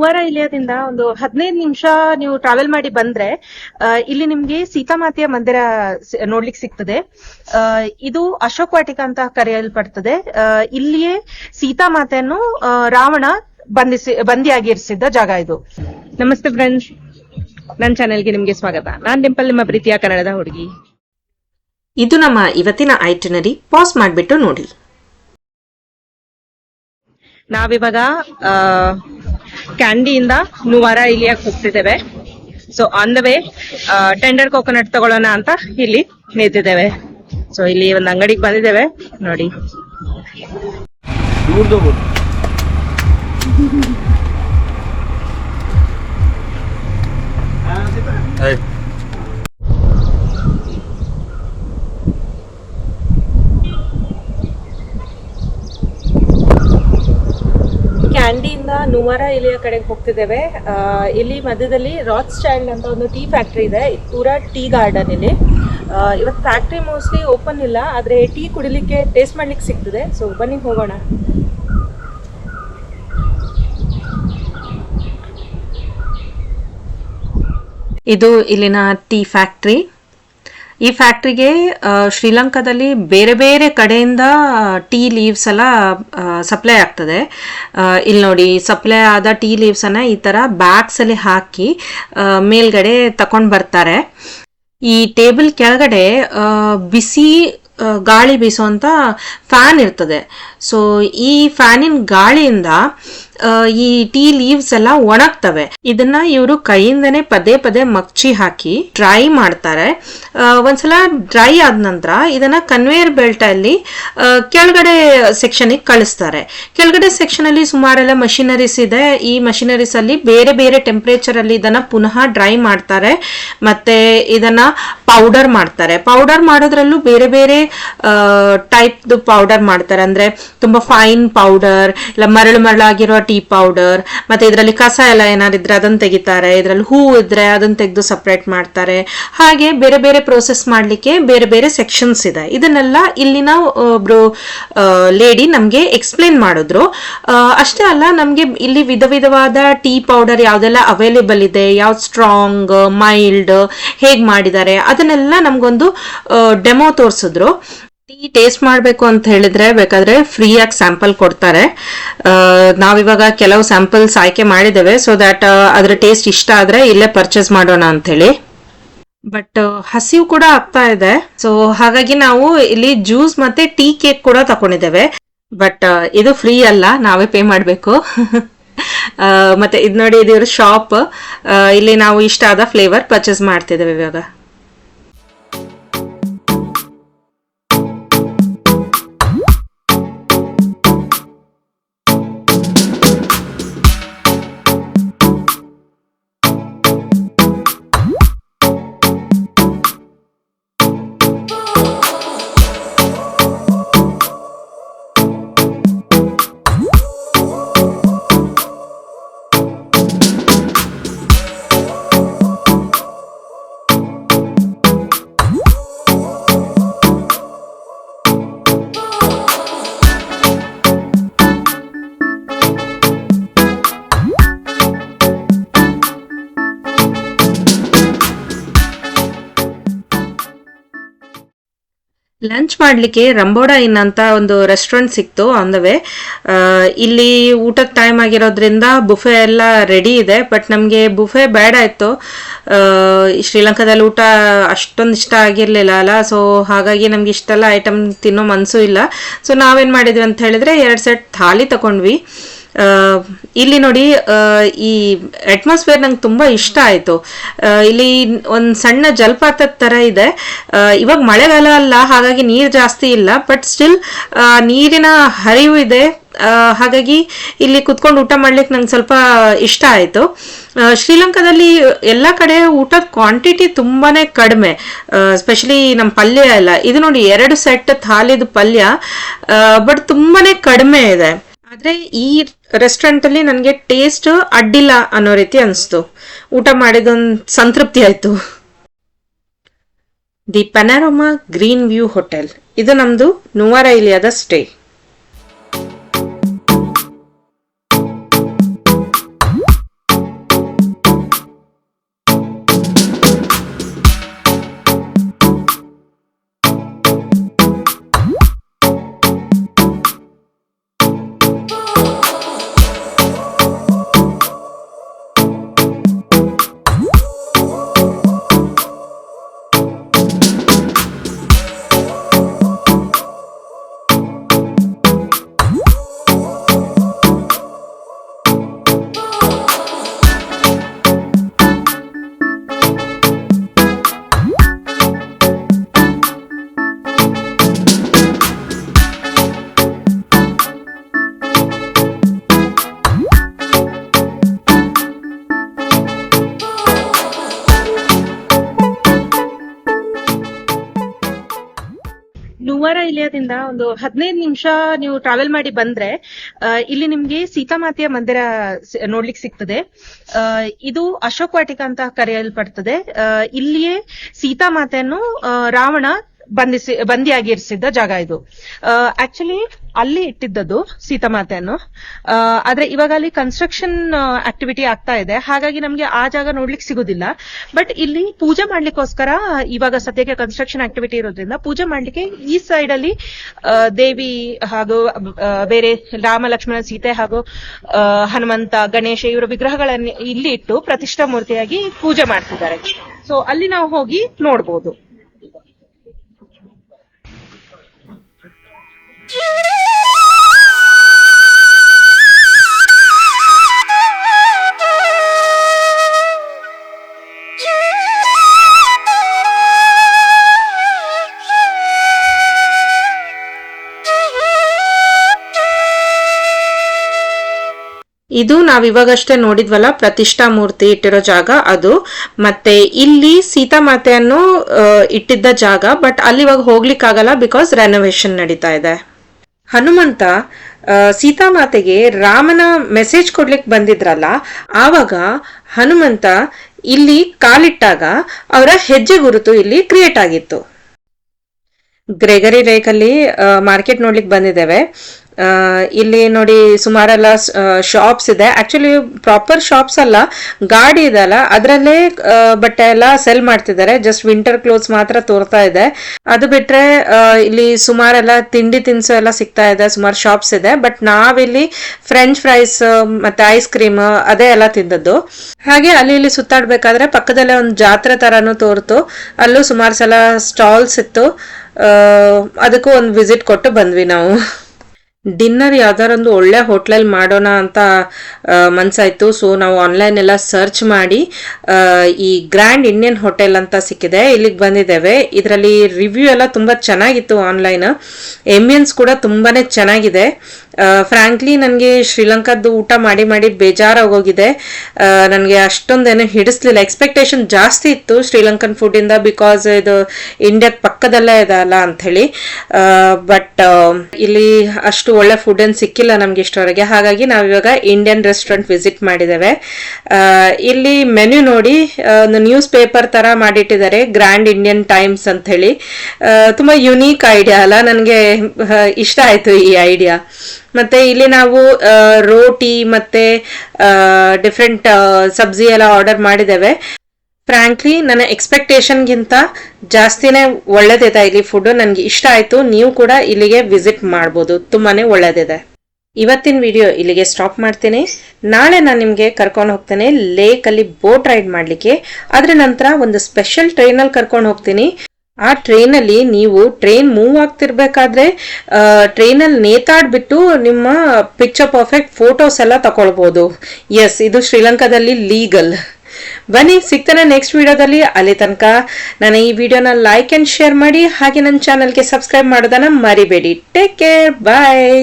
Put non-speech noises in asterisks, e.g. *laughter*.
ನುವಾರ ಇಲ್ಲಿಯದಿಂದ ಒಂದು ಹದಿನೈದು ನಿಮಿಷ ನೀವು ಟ್ರಾವೆಲ್ ಮಾಡಿ ಬಂದ್ರೆ ಇಲ್ಲಿ ನಿಮ್ಗೆ ಸೀತಾಮಾತೆಯ ಮಂದಿರ ನೋಡ್ಲಿಕ್ಕೆ ಸಿಗ್ತದೆ. ಆ, ಇದು ಅಶೋಕ್ ವಾಟಿಕ ಅಂತ ಕರೆಯಲ್ಪಡ್ತದೆ. ಇಲ್ಲಿಯೇ ಸೀತಾಮಾತೆಯನ್ನು ರಾವಣ ಬಂಧಿಸಿ ಬಂದಿಯಾಗಿರಿಸಿದ್ದ ಜಾಗ ಇದು. ನಮಸ್ತೆ ಫ್ರೆಂಡ್ಸ್ ನನ್ನ ಚಾನೆಲ್ಗೆ ನಿಮ್ಗೆ ಸ್ವಾಗತ. ನಾನ್ ಡಿಂಪಲ್ ನಿಮ್ಮ ಪ್ರೀತಿಯ ಕನ್ನಡದ ಹುಡುಗಿ. ಇದು ನಮ್ಮ ಇವತ್ತಿನ ಐಟನರಿ ಪಾಸ್ ಮಾಡಿಬಿಟ್ಟು ನೋಡಿ. ನಾವಿವಾಗ ಆ, ಕ್ಯಾಂಡಿಯಿಂದ ನೂವಾರ ಇಲಿಯಾಕ್ ಹೋಗ್ತಿದ್ದೇವೆ. So on the way tender coconut ತಗೊಳ್ಳೋಣ ಅಂತ ಇಲ್ಲಿ ನಿಂತಿದ್ದೇವೆ ಸೊ ಇಲ್ಲಿ ಒಂದು ಅಂಗಡಿಗೆ ಬಂದಿದ್ದೇವೆ. ನೋಡಿ. ಕ್ಯಾಂಡಿಯಿಂದ ನುವಾರ ಇಲ್ಲಿಯ ಕಡೆಗೆ ಹೋಗ್ತಿದ್ದೇವೆ. ಇಲ್ಲಿ ಮಧ್ಯದಲ್ಲಿ ರಾತ್ ಸ್ಟ್ಯಾಂಡ್ ಅಂತ ಒಂದು ಟೀ ಫ್ಯಾಕ್ಟ್ರಿ ಇದೆ. ಪೂರಾ ಟೀ ಗಾರ್ಡನ್ ಇಲ್ಲಿ. ಇವತ್ತು ಫ್ಯಾಕ್ಟ್ರಿ ಮೋಸ್ಟ್ಲಿ ಓಪನ್ ಇಲ್ಲ, ಆದ್ರೆ ಟೀ ಕುಡಿಲಿಕ್ಕೆ ಟೇಸ್ಟ್ ಮಾಡ್ಲಿಕ್ಕೆ ಸಿಗ್ತದೆ. ಸೊ ಬನ್ನಿ, ಹೋಗೋಣ. ಇದು ಇಲ್ಲಿನ ಟೀ ಫ್ಯಾಕ್ಟ್ರಿ. ಈ ಫ್ಯಾಕ್ಟ್ರಿಗೆ ಶ್ರೀಲಂಕಾದಲ್ಲಿ ಬೇರೆ ಬೇರೆ ಕಡೆಯಿಂದ ಟೀ ಲೀವ್ಸ್ ಎಲ್ಲ ಸಪ್ಲೈ ಆಗ್ತದೆ. ಇಲ್ಲಿ ನೋಡಿ ಸಪ್ಲೈ ಆದ ಟೀ ಲೀವ್ಸ್ ಅನ್ನ ಈ ತರ ಬ್ಯಾಗ್ಸಲ್ಲಿ ಹಾಕಿ ಮೇಲ್ಗಡೆ ತಕೊಂಡು ಬರ್ತಾರೆ. ಈ ಟೇಬಲ್ ಕೆಳಗಡೆ ಬಿಸಿ ಗಾಳಿ ಬೀಸುವಂಥ ಫ್ಯಾನ್ ಇರ್ತದೆ. ಸೊ ಈ ಫ್ಯಾನಿನ ಗಾಳಿಯಿಂದ ಈ ಟೀ ಲೀವ್ಸ್ ಎಲ್ಲ ಒಣಗ್ತವೆ. ಇದನ್ನ ಇವರು ಕೈಯಿಂದನೇ ಪದೇ ಪದೇ ಮಗ್ಚಿ ಹಾಕಿ ಡ್ರೈ ಮಾಡ್ತಾರೆ. ಒಂದ್ಸಲ ಡ್ರೈ ಆದ ನಂತರ ಇದನ್ನ ಕನ್ವೇಯರ್ ಬೆಲ್ಟ್ ಅಲ್ಲಿ ಕೆಳಗಡೆ ಸೆಕ್ಷನ್ ಕಳಿಸ್ತಾರೆ. ಕೆಳಗಡೆ ಸೆಕ್ಷನ್ ಅಲ್ಲಿ ಸುಮಾರೆಲ್ಲ ಮಷಿನರೀಸ್ ಇದೆ. ಈ ಮಷಿನರೀಸ್ ಅಲ್ಲಿ ಬೇರೆ ಬೇರೆ ಟೆಂಪರೇಚರ್ ಅಲ್ಲಿ ಇದನ್ನ ಪುನಃ ಡ್ರೈ ಮಾಡ್ತಾರೆ. ಮತ್ತೆ ಇದನ್ನ ಪೌಡರ್ ಮಾಡ್ತಾರೆ. ಪೌಡರ್ ಮಾಡೋದ್ರಲ್ಲೂ ಬೇರೆ ಬೇರೆ ಟೈಪ್ ಪೌಡರ್ ಮಾಡ್ತಾರೆ. ಅಂದ್ರೆ ತುಂಬಾ ಫೈನ್ ಪೌಡರ್, ಇಲ್ಲ ಮರಳು ಮರಳಾಗಿರೋ ಟೀ ಪೌಡರ್ ಮತ್ತೆ ಇದರಲ್ಲಿ ಕಸ ಎಲ್ಲ ಏನಾದ್ರು ಇದ್ರೆ ಅದನ್ನ ತೆಗಿತಾರೆ. ಇದರಲ್ಲಿ ಹೂ ಇದ್ರೆ ಅದನ್ನ ತೆಗೆದು ಸಪ್ರೇಟ್ ಮಾಡ್ತಾರೆ. ಹಾಗೆ ಬೇರೆ ಬೇರೆ ಪ್ರೋಸೆಸ್ ಮಾಡಲಿಕ್ಕೆ ಬೇರೆ ಬೇರೆ ಸೆಕ್ಷನ್ಸ್ ಇದೆ. ಇದನ್ನೆಲ್ಲ ಇಲ್ಲಿನ ಒಬ್ರು ಲೇಡಿ ನಮಗೆ ಎಕ್ಸ್ಪ್ಲೇನ್ ಮಾಡಿದ್ರು. ಅಷ್ಟೇ ಅಲ್ಲ, ನಮಗೆ ಇಲ್ಲಿ ವಿಧ ವಿಧವಾದ ಟೀ ಪೌಡರ್ ಯಾವ್ದೆಲ್ಲ ಅವೈಲೇಬಲ್ ಇದೆ, ಯಾವ್ದು ಸ್ಟ್ರಾಂಗ್ ಮೈಲ್ಡ್ ಹೇಗೆ ಮಾಡಿದ್ದಾರೆ, ಅದನ್ನೆಲ್ಲ ನಮ್ಗೊಂದು ಡೆಮೋ ತೋರಿಸಿದ್ರು. ಟೀ ಟೇಸ್ಟ್ ಮಾಡಬೇಕು ಅಂತ ಹೇಳಿದ್ರೆ ಬೇಕಾದ್ರೆ ಫ್ರೀಯಾಗಿ ಸ್ಯಾಂಪಲ್ ಕೊಡ್ತಾರೆ. ನಾವಿವಾಗ ಕೆಲವು ಸ್ಯಾಂಪಲ್ಸ್ ಆಯ್ಕೆ ಮಾಡಿದ್ದೇವೆ ಸೊ ದಟ್ ಅದರ ಟೇಸ್ಟ್ ಇಷ್ಟ ಆದ್ರೆ ಇಲ್ಲೇ ಪರ್ಚೇಸ್ ಮಾಡೋಣ ಅಂತ ಹೇಳಿ ಬಟ್ ಹಸಿವು ಕೂಡ ಆಗ್ತಾ ಇದೆ. ಸೊ ಹಾಗಾಗಿ ನಾವು ಇಲ್ಲಿ ಜ್ಯೂಸ್ ಮತ್ತೆ ಟೀ ಕೇಕ್ ಕೂಡ ತಕೊಂಡಿದ್ದೇವೆ. ಬಟ್ ಇದು ಫ್ರೀ ಅಲ್ಲ, ನಾವೇ ಪೇ ಮಾಡಬೇಕು. *laughs* ಮತ್ತೆ ಇದು ನೋಡಿ, ಇದು ಶಾಪ್ ಇಲ್ಲಿ ನಾವು ಇಷ್ಟ ಆದ ಫ್ಲೇವರ್ ಪರ್ಚೇಸ್ ಮಾಡ್ತಿದ್ದೇವೆ ಇವಾಗ. ಲಂಚ್ ಮಾಡಲಿಕ್ಕೆ ರಂಬೋಡಾ ಇನ್ ಅಂತ ಒಂದು ರೆಸ್ಟೋರೆಂಟ್ ಸಿಕ್ತು ಆನ್ ದ ವೇ ಇಲ್ಲಿ ಊಟದ ಟೈಮ್ ಆಗಿರೋದ್ರಿಂದ ಬುಫೆ ಎಲ್ಲ ರೆಡಿ ಇದೆ ಬಟ್ ನಮಗೆ ಬುಫೆ ಬೇಡ ಇತ್ತು. ಶ್ರೀಲಂಕಾದಲ್ಲಿ ಊಟ ಅಷ್ಟೊಂದು ಇಷ್ಟ ಆಗಿರಲಿಲ್ಲ ಅಲ್ಲ ಸೊ ಹಾಗಾಗಿ ನಮ್ಗೆ ಇಷ್ಟೆಲ್ಲ ಐಟಮ್ ತಿನ್ನೋ ಮನಸ್ಸು ಇಲ್ಲ. ಸೊ ನಾವೇನು ಮಾಡಿದ್ವಿ ಅಂತ ಹೇಳಿದ್ರೆ, ಎರಡು ಸೆಟ್ ಥಾಲಿ ತಗೊಂಡ್ವಿ ಇಲ್ಲಿ ನೋಡಿ ಈ ಅಟ್ಮಾಸ್ಫಿಯರ್ ನಂಗೆ ತುಂಬ ಇಷ್ಟ ಆಯ್ತು. ಇಲ್ಲಿ ಒಂದು ಸಣ್ಣ ಜಲಪಾತದ ತರ ಇದೆ. ಇವಾಗ ಮಳೆಗಾಲ ಅಲ್ಲ, ಹಾಗಾಗಿ ನೀರು ಜಾಸ್ತಿ ಇಲ್ಲ ಬಟ್ ಸ್ಟಿಲ್ ನೀರಿನ ಹರಿವು ಇದೆ. ಹಾಗಾಗಿ ಇಲ್ಲಿ ಕುತ್ಕೊಂಡು ಊಟ ಮಾಡ್ಲಿಕ್ಕೆ ನಂಗೆ ಸ್ವಲ್ಪ ಇಷ್ಟ ಆಯ್ತು. ಶ್ರೀಲಂಕಾದಲ್ಲಿ ಎಲ್ಲ ಕಡೆ ಊಟದ ಕ್ವಾಂಟಿಟಿ ತುಂಬಾನೇ ಕಡಿಮೆ. ಸ್ಪೆಷಲಿ ನಮ್ಮ ಪಲ್ಯ ಎಲ್ಲ. ಇದು ನೋಡಿ, ಎರಡು ಸೆಟ್ ಥಾಲಿದ ಪಲ್ಯ. ಬಟ್ ತುಂಬಾನೇ ಕಡಿಮೆ ಇದೆ. ಆದ್ರೆ ಈ ರೆಸ್ಟೋರೆಂಟ್ ಅಲ್ಲಿ ನನಗೆ ಟೇಸ್ಟ್ ಅಡ್ಡಿಲ್ಲ ಅನ್ನೋ ರೀತಿ ಅನಿಸ್ತು. ಊಟ ಮಾಡಿದೊಂದು ಸಂತೃಪ್ತಿ ಆಯಿತು. The Panorama green view hotel ಇದು ನಮ್ಮದು ನುವಾರ ಇಲಿಯಾದ ಸ್ಟೇ ಇಲ್ಲಿಯದಿಂದ ಒಂದು ಹದಿನೈದು ನಿಮಿಷ ನೀವು ಟ್ರಾವೆಲ್ ಮಾಡಿ ಬಂದ್ರೆ ಇಲ್ಲಿ ನಿಮ್ಗೆ ಸೀತಾಮಾತೆಯ ಮಂದಿರ ನೋಡ್ಲಿಕ್ಕೆ ಸಿಗ್ತದೆ. ಇದು ಅಶೋಕ್ ವಾಟಿಕ ಅಂತ ಕರೆಯಲ್ಪಡ್ತದೆ. ಇಲ್ಲಿಯೇ ಸೀತಾಮಾತೆಯನ್ನು ರಾವಣ ಬಂಧಿಸಿ, ಬಂದಿಯಾಗಿರಿಸಿದ್ದ ಜಾಗ ಇದು. ಆಕ್ಚುಲಿ ಅಲ್ಲಿ ಇಟ್ಟಿದ್ದದ್ದು ಸೀತಾಮಾತೆಯನ್ನು. ಆದ್ರೆ ಇವಾಗ ಅಲ್ಲಿ ಕನ್ಸ್ಟ್ರಕ್ಷನ್ ಆಕ್ಟಿವಿಟಿ ಆಗ್ತಾ ಇದೆ. ಹಾಗಾಗಿ ನಮ್ಗೆ ಆ ಜಾಗ ನೋಡ್ಲಿಕ್ಕೆ ಸಿಗುದಿಲ್ಲ. ಬಟ್ ಇಲ್ಲಿ ಪೂಜೆ ಮಾಡ್ಲಿಕ್ಕೋಸ್ಕರ ಇವಾಗ ಸದ್ಯಕ್ಕೆ ಕನ್ಸ್ಟ್ರಕ್ಷನ್ ಆಕ್ಟಿವಿಟಿ ಇರೋದ್ರಿಂದ ಪೂಜೆ ಮಾಡ್ಲಿಕ್ಕೆ ಈ ಸೈಡ್ ಅಲ್ಲಿ ದೇವಿ ಹಾಗೂ ಬೇರೆ ರಾಮ ಲಕ್ಷ್ಮಣ ಸೀತೆ ಹಾಗೂ ಹನುಮಂತ, ಗಣೇಶ ಇವರ ವಿಗ್ರಹಗಳನ್ನು ಇಲ್ಲಿ ಇಟ್ಟು ಪ್ರತಿಷ್ಠಾ ಮೂರ್ತಿಯಾಗಿ ಪೂಜೆ ಮಾಡ್ತಿದ್ದಾರೆ. ಸೊ ಅಲ್ಲಿ ನಾವು ಹೋಗಿ ನೋಡ್ಬೋದು. ಇದು ನಾವಿವಾಗಷ್ಟೇ ನೋಡಿದ್ವಲ್ಲ, ಪ್ರತಿಷ್ಠಾ ಮೂರ್ತಿ ಇಟ್ಟಿರೋ ಜಾಗ ಅದು. ಮತ್ತೆ ಇಲ್ಲಿ ಸೀತಾ ಮಾತೆಯನ್ನು ಇಟ್ಟಿದ್ದ ಜಾಗ, ಬಟ್ ಅಲ್ಲಿ ಇವಾಗ ಹೋಗ್ಲಿಕ್ಕಾಗಲ್ಲ ಬಿಕಾಸ್ ರೆನೋವೇಶನ್ ನಡೀತಾ ಇದೆ. ಹನುಮಂತ ಸೀತಾ ಸೀತಾಮಾತೆಗೆ ರಾಮನ ಮೆಸೇಜ್ ಕೊಡ್ಲಿಕ್ಕೆ ಬಂದಿದ್ರಲ್ಲ, ಆವಾಗ ಹನುಮಂತ ಇಲ್ಲಿ ಕಾಲಿಟ್ಟಾಗ ಅವರ ಹೆಜ್ಜೆ ಗುರುತು ಇಲ್ಲಿ ಕ್ರಿಯೇಟ್ ಆಗಿತ್ತು. ಗ್ರೆಗರಿ ಲೇಕಲ್ಲಿ ಮಾರ್ಕೆಟ್ ನೋಡ್ಲಿಕ್ಕೆ ಬಂದಿದ್ದೇವೆ. ಇಲ್ಲಿ ನೋಡಿ ಸುಮಾರೆಲ್ಲ ಶಾಪ್ಸ್ ಇದೆ. ಆಕ್ಚುಲಿ ಪ್ರಾಪರ್ ಶಾಪ್ಸ್ ಅಲ್ಲ. ಗಾಡಿ ಇದೆಲ್ಲ ಅದರಲ್ಲೇ ಬಟ್ಟೆ ಎಲ್ಲ ಸೆಲ್ ಮಾಡ್ತಿದ್ದಾರೆ. ಜಸ್ಟ್ ವಿಂಟರ್ ಕ್ಲೋತ್ಸ್ ಮಾತ್ರ ತೋರ್ತಾ ಇದೆ. ಅದು ಬಿಟ್ರೆ ಇಲ್ಲಿ ಸುಮಾರೆಲ್ಲ ತಿಂಡಿ ತಿನಿಸು ಎಲ್ಲ ಸಿಗ್ತಾ ಇದೆ. ಸುಮಾರು ಶಾಪ್ಸ್ ಇದೆ. ಬಟ್ ನಾವಿಲ್ಲಿ ಫ್ರೆಂಚ್ ಫ್ರೈಸ್ ಮತ್ತೆ ಐಸ್ ಕ್ರೀಮ್ ಅದೇ ಎಲ್ಲ ತಿಂದದ್ದು. ಹಾಗೆ ಅಲ್ಲಿ ಇಲ್ಲಿ ಸುತ್ತಾಡ್ಬೇಕಾದ್ರೆ ಪಕ್ಕದಲ್ಲೇ ಒಂದು ಜಾತ್ರೆ ತರಾನು ತೋರ್ತು. ಅಲ್ಲೂ ಸುಮಾರು ಸಲ ಸ್ಟಾಲ್ಸ್ ಇತ್ತು. ಅದಕ್ಕೂ ಒಂದು ವಿಸಿಟ್ ಕೊಟ್ಟು ಬಂದ್ವಿ ನಾವು. ಡಿನ್ನರ್ ಯಾವ್ದಾರೊಂದು ಒಳ್ಳೆ ಹೋಟ್ಲಲ್ಲಿ ಮಾಡೋಣ ಅಂತ ಮನ್ಸಾಯ್ತು. ಸೊ ನಾವು ಆನ್ಲೈನ್ ಎಲ್ಲ ಸರ್ಚ್ ಮಾಡಿ ಈ ಗ್ರ್ಯಾಂಡ್ ಇಂಡಿಯನ್ ಹೋಟೆಲ್ ಅಂತ ಸಿಕ್ಕಿದೆ. ಇಲ್ಲಿಗೆ ಬಂದಿದ್ದೇವೆ. ಇದರಲ್ಲಿ ರಿವ್ಯೂ ಎಲ್ಲ ತುಂಬಾ ಚೆನ್ನಾಗಿತ್ತು ಆನ್ಲೈನ್ ಎಂಬಿಯನ್ಸ್ ಕೂಡ ತುಂಬಾನೇ ಚೆನ್ನಾಗಿದೆ. ಫ್ರಾಂಕ್ಲಿ ನನಗೆ ಶ್ರೀಲಂಕಾದ್ದು ಊಟ ಮಾಡಿ ಮಾಡಿ ಬೇಜಾರಾಗೋಗಿದೆ. ನನಗೆ ಅಷ್ಟೊಂದೇನು ಹಿಡಿಸ್ಲಿಲ್ಲ. ಎಕ್ಸ್ಪೆಕ್ಟೇಷನ್ ಜಾಸ್ತಿ ಇತ್ತು ಶ್ರೀಲಂಕನ್ ಫುಡ್ಡಿಂದ ಬಿಕಾಸ್ ಇದು ಇಂಡಿಯಾದ ಪಕ್ಕದಲ್ಲೇ ಇದಲ್ಲ ಅಂಥೇಳಿ. ಬಟ್ ಇಲ್ಲಿ ಅಷ್ಟು ಒಳ್ಳೆ ಫುಡ್ ಏನು ಸಿಕ್ಕಿಲ್ಲ ನಮ್ಗೆ ಇಷ್ಟವರೆಗೆ ಹಾಗಾಗಿ ನಾವು ಇವಾಗ ಇಂಡಿಯನ್ ರೆಸ್ಟೋರೆಂಟ್ ವಿಸಿಟ್ ಮಾಡಿದ್ದೇವೆ ಇಲ್ಲಿ ಮೆನು ನೋಡಿ ಒಂದು ನ್ಯೂಸ್ ಪೇಪರ್ ಥರ ಮಾಡಿಟ್ಟಿದ್ದಾರೆ ಗ್ರ್ಯಾಂಡ್ ಇಂಡಿಯನ್ ಟೈಮ್ಸ್ ಅಂಥೇಳಿ. ತುಂಬಾ ಯುನೀಕ್ ಐಡಿಯಾ ಅಲ್ಲ. ನನಗೆ ಇಷ್ಟ ಆಯಿತು ಈ ಐಡಿಯಾ ಮತ್ತೆ ಇಲ್ಲಿ ನಾವು ರೋಟಿ ಮತ್ತೆ ಡಿಫ್ರೆಂಟ್ ಸಬ್ಜಿ ಎಲ್ಲ ಆರ್ಡರ್ ಮಾಡಿದ್ದೇವೆ. ಫ್ರಾಂಕ್ಲಿ ನನ್ನ ಎಕ್ಸ್ಪೆಕ್ಟೇಷನ್ಗಿಂತ ಜಾಸ್ತಿನೇ ಒಳ್ಳೇದಿದೆ ಇಲ್ಲಿ ಫುಡ್ ನನಗೆ ಇಷ್ಟ ಆಯಿತು. ನೀವು ಕೂಡ ಇಲ್ಲಿಗೆ ವಿಸಿಟ್ ಮಾಡ್ಬೋದು. ತುಂಬಾ ಒಳ್ಳೇದಿದೆ. ಇವತ್ತಿನ ವಿಡಿಯೋ ಇಲ್ಲಿಗೆ ಸ್ಟಾಪ್ ಮಾಡ್ತೀನಿ. ನಾಳೆ ನಾನು ನಿಮಗೆ ಕರ್ಕೊಂಡು ಹೋಗ್ತೇನೆ. ಲೇಕಲ್ಲಿ ಬೋಟ್ ರೈಡ್ ಮಾಡಲಿಕ್ಕೆ. ಅದರ ನಂತರ ಒಂದು ಸ್ಪೆಷಲ್ ಟ್ರೈನಲ್ಲಿ ಕರ್ಕೊಂಡು ಹೋಗ್ತೀನಿ. ಆ ಟ್ರೈನಲ್ಲಿ ನೀವು ಟ್ರೈನ್ ಮೂವ್ ಆಗ್ತಿರ್ಬೇಕಾದ್ರೆ ಟ್ರೈನಲ್ಲಿ ನೇತಾಡ್ಬಿಟ್ಟು ನಿಮ್ಮ ಪಿಕ್ಚರ್ ಪರ್ಫೆಕ್ಟ್ ಫೋಟೋಸ್ ಎಲ್ಲ ತಗೊಳ್ಬೋದು ಎಸ್ ಇದು ಶ್ರೀಲಂಕಾದಲ್ಲಿ ಲೀಗಲ್ ಬನ್ನಿ, ಸಿಗ್ತಾನೆ ನೆಕ್ಸ್ಟ್ ವಿಡಿಯೋದಲ್ಲಿ. ಅಲ್ಲಿ ತನಕ ನಾನು ಈ ವಿಡಿಯೋನ ಲೈಕ್ ಅಂಡ್ ಶೇರ್ ಮಾಡಿ, ಹಾಗೆ ನನ್ನ ಚಾನಲ್ಗೆ ಸಬ್ಸ್ಕ್ರೈಬ್ ಮಾಡೋದನ್ನು ಮರಿಬೇಡಿ. Take care bye